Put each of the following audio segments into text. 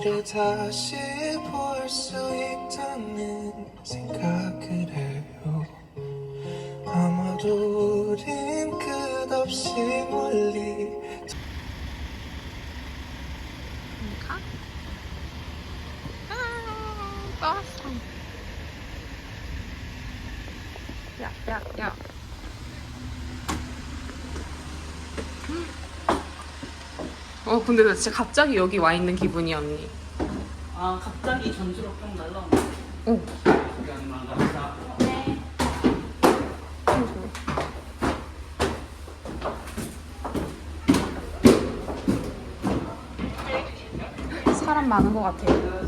그대를 다시 볼 수 있다는 생각을 해요 아마도 우린 끝없이 멀리 떠왔어. 야, 야, 야. 어, 근데 나 진짜 갑자기 여기 와 있는 기분이야, 언니. 아 갑자기 전주로 뿅 날라오네. 어. 사람 많은 것 같아요.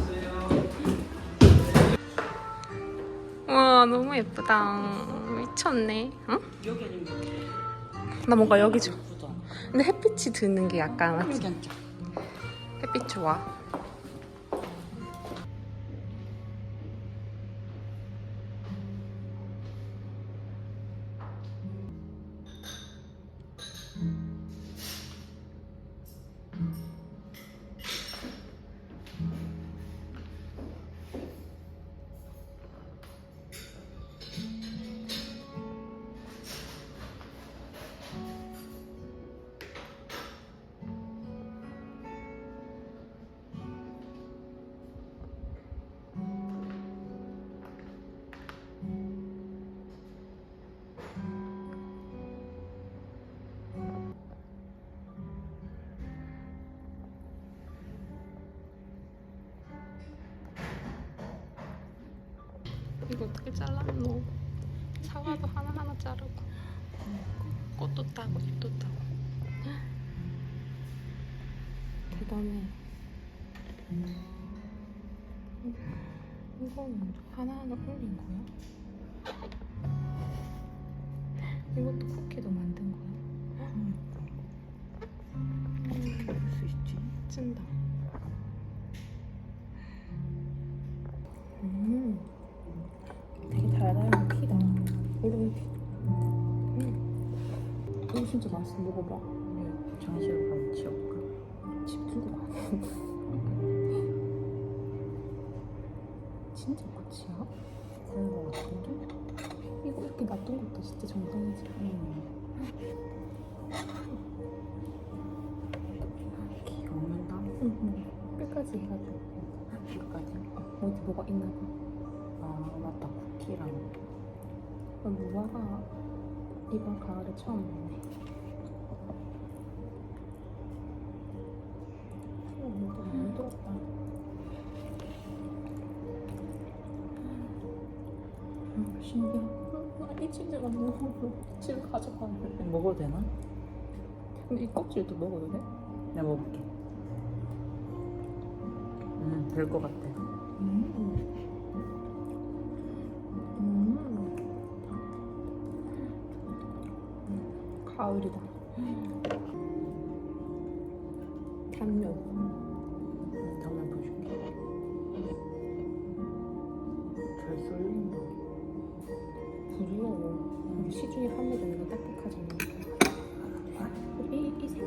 와 너무 예쁘다. 미쳤네. 응? 여기 아니면 나 뭔가 여기 좀. 예쁘다. 근데 햇빛이 드는 게 약간. 햇빛 좋아. 어떻게 잘랐노? 사과도 하나하나 자르고. 꽃도 따고 잎도 따고. 대단해. 이거는 하나하나 올린 거야? 이것도 쿠키도 만든 맛있어 먹어봐 장시로 가면 지울까? 집중도 안 해. 진짜 맛이야? 그런 거 같은데? 이거 이렇게 놔둔 것도 진짜 정성이지. 먹는다. 응, 응. 끝까지 해가지고. 여기까지. 어디 뭐가 있나 봐. 아 맞다 쿠키랑. 어, 무화과 이번 가을에 처음 먹네. 어, 음, 신기하다. 음, 이 치즈가 너무 집에 가져가야 돼. 먹어도 되나? 근데 이 껍질도 먹어도 돼? 내가 먹을게. 음, 될 것 같아. 음. 음. 가을이다. 단면. 다음에 보여줄게. 잘 쏠린다. 부드러워. 시중에 판매되는 거 딱딱하잖아. 이, 이수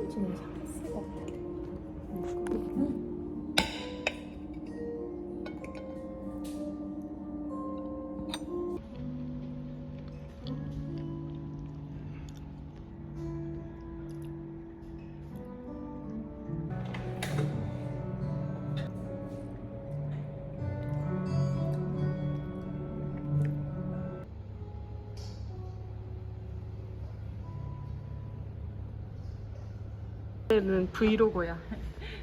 오늘은 브이로그야.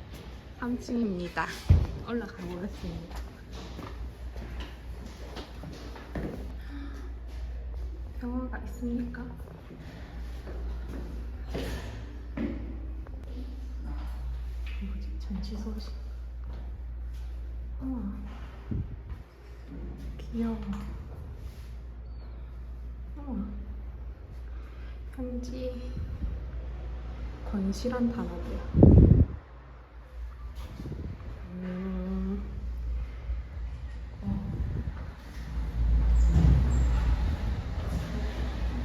3층입니다. 올라가 보겠습니다. 병화가 있습니까? 뭐지? 전치 소식. 우와. 귀여워. 우와. 편지. 건실한 단어고요. 음.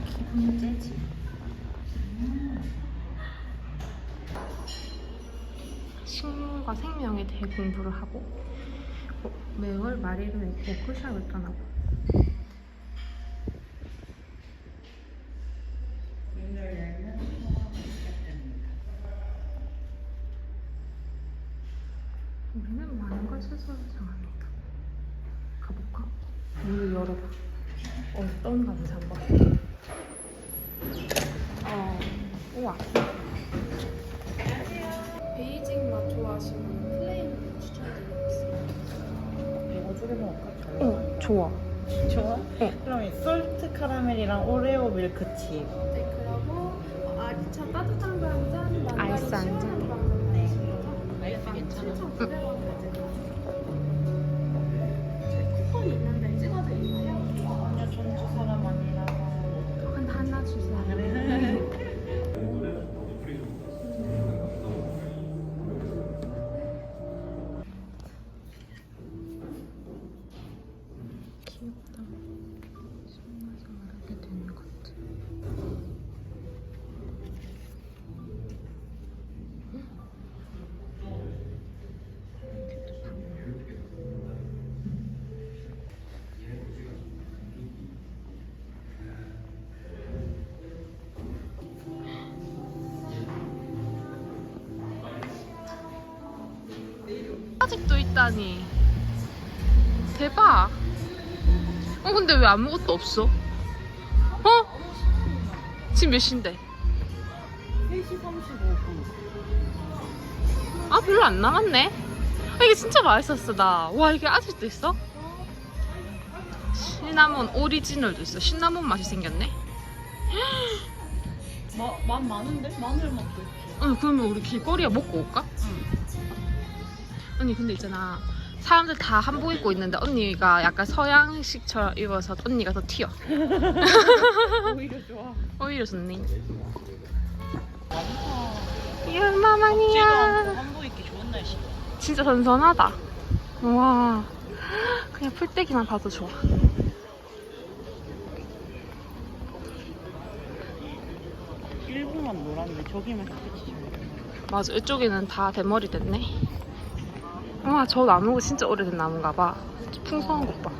기분 째지? 식물 한국어가 생명에 대해 공부를 하고 어, 매월 읽고 쿠샵을 떠나고 우리는 많은 걸 스스로 정합니다. 가볼까? 문을 열어봐. 어떤 감사 한번. 어, 우와. 베이징 맛 좋아하시는 플레인 추천드리겠습니다. 이거 두개 먹을까? 어, 좋아. 좋아? 네. 그럼 이 솔트 카라멜이랑 오레오 밀크칩. 네, 그리고 아리차 따뜻한 거 한 잔, 아이스 한 잔. 아직도 있다니. 대박. 어, 근데 왜 아무것도 없어? 어? 지금 몇 시인데? 3시 35분. 아, 별로 안 남았네. 아, 이게 진짜 맛있었어, 나. 와, 이게 아직도 있어? 시나몬 오리지널도 있어. 시나몬 맛이 생겼네. 마, 맛 많은데? 마늘 맛도 있지. 어, 그러면 우리 길거리에 먹고 올까? 언니, 근데 있잖아. 사람들 다 한복 입고 있는데 언니가 약간 서양식처럼 입어서 언니가 더 튀어. 오히려 좋아. 오히려 좋네. 얼마만이야. 한복 입기 좋은 날씨. 진짜 선선하다. 와, 그냥 풀떼기만 봐도 좋아. 일부만 노란데 저기만 햇빛이 맞아, 이쪽에는 다 대머리 됐네. 와, 저 나무가 진짜 오래된 나무인가 봐. 풍성한 것 봐.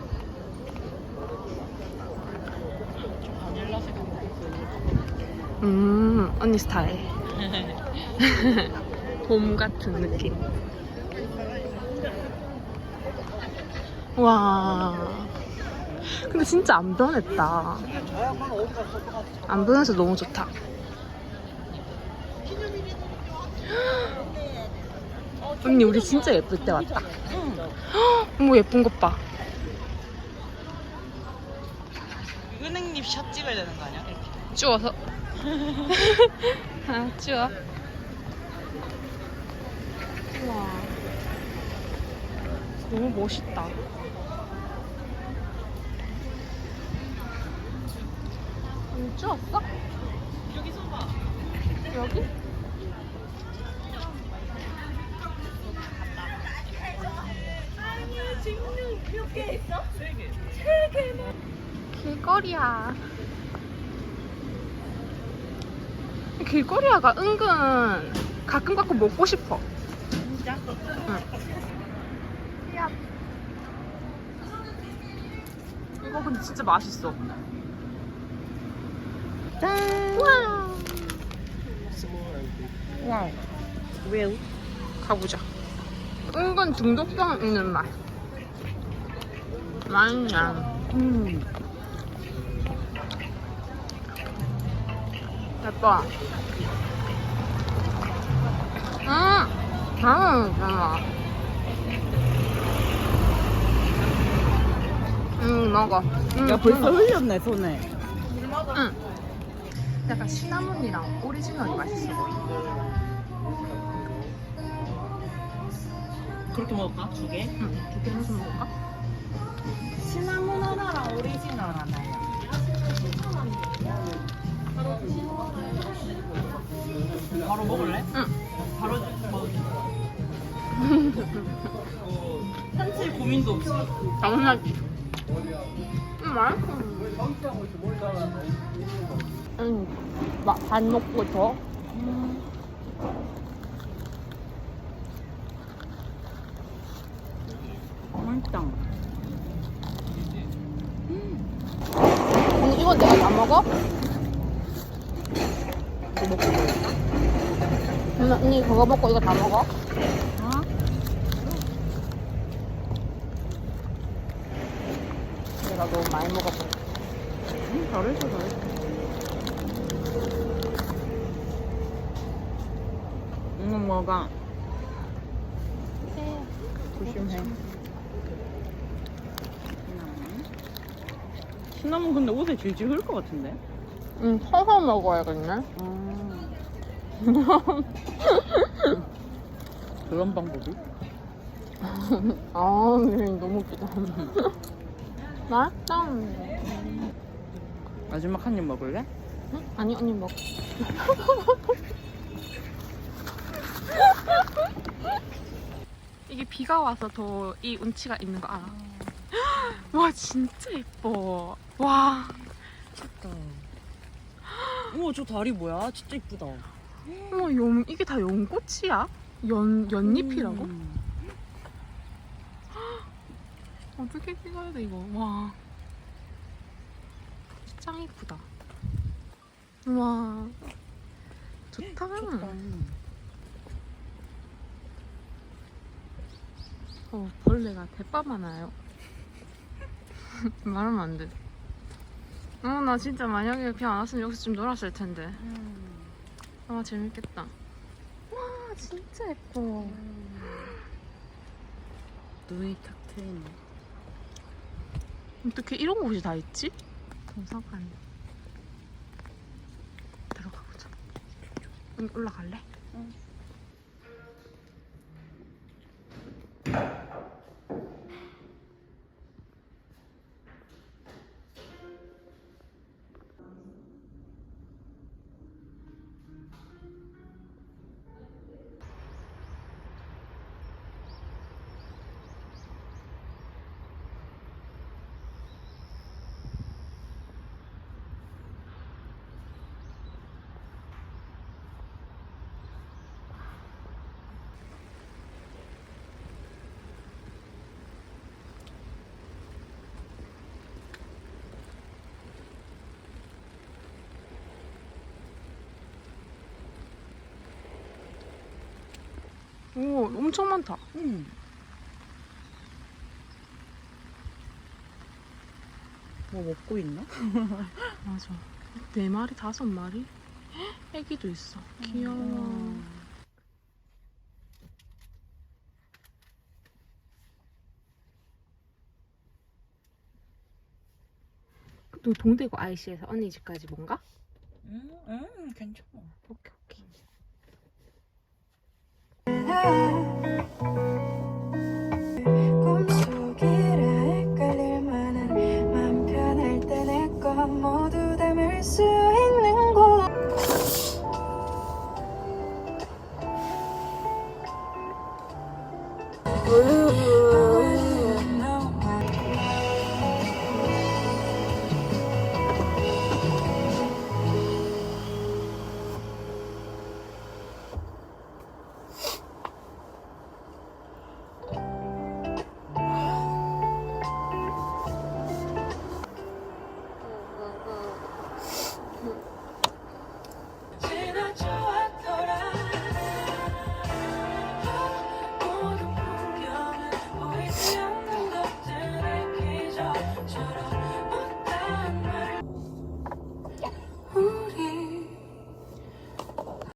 음, 언니 스타일. 봄 같은 느낌. 와. 근데 진짜 안 변했다. 안 변해서 너무 좋다. 언니, 우리 진짜 예쁠 때 왔다. 어머, 예쁜 것 봐. 은행잎 샷 찍어야 되는 거 아니야? 추워서. 아, 추워. 우와. 너무 멋있다. 안 추웠어? 여기 서봐. 여기? 길거리야. 길거리야가 은근 가끔 가끔 먹고 싶어. 진짜? 야. 이거 근데 진짜 맛있어. 짠. 와. 와우. 왜요? 가보자. 은근 중독성 있는 맛. 맛있냐. 음. 예뻐. 음, 잘 먹었잖아. 음, 먹어. 음, 야 벌써 음. 흘렸네 손에. 응. 약간 시나몬이랑 오리지널이 맛있어. 그렇게 먹을까? 두 개? 응, 두 개 해서 먹을까? 시나몬 하나랑 오리지널 하나요. 바로 먹을래? 응. 바로 먹을게. 한치 고민도 없이. 당연하지. 음, 맛있어. 응, 반 먹고 줘. 맛있다. 언니 이건 내가 다 먹어? 이거 먹고 보였나? 언니, 언니 그거 먹고 이거 다 먹어? 아? 내가 너무 많이 먹어버려. 응, 잘했어, 잘했어. 이거 먹어. 조심해. 시나몬 근데 옷에 질질 흘것 같은데? 응, 서서 먹어야겠네. 아. 그런 방법이? 아, 너무 웃기다. 맛있다. 마지막 한 입 먹을래? 응? 아니, 언니 먹. 이게 비가 와서 더 이 운치가 있는 거 알아? 와, 진짜 예뻐. 와. 좋다. 우와, 저 다리 뭐야? 진짜 이쁘다. 어머, 연, 이게 다 연꽃이야? 연, 연잎이라고? 음. 어떻게 찍어야 돼, 이거? 와. 짱 이쁘다. 와. 좋다. 좋다. 어, 벌레가 대빠 많아요. 말하면 안 돼. 어, 나 진짜 만약에 비 안 왔으면 여기서 좀 놀았을 텐데. 음. 아, 재밌겠다. 와, 진짜 예뻐. 눈이 탁 트이네. 어떻게 이런 곳이 다 있지? 도서관. 들어가 보자. 언니 올라갈래? 응. 오, 엄청 많다. 응. 뭐 먹고 있나? 맞아. 네 마리, 다섯 마리? 헉, 애기도 있어. 귀여워. 음. 또 동대구 IC에서 언니 집까지 뭔가? 응, 응, 괜찮아. 오케이, life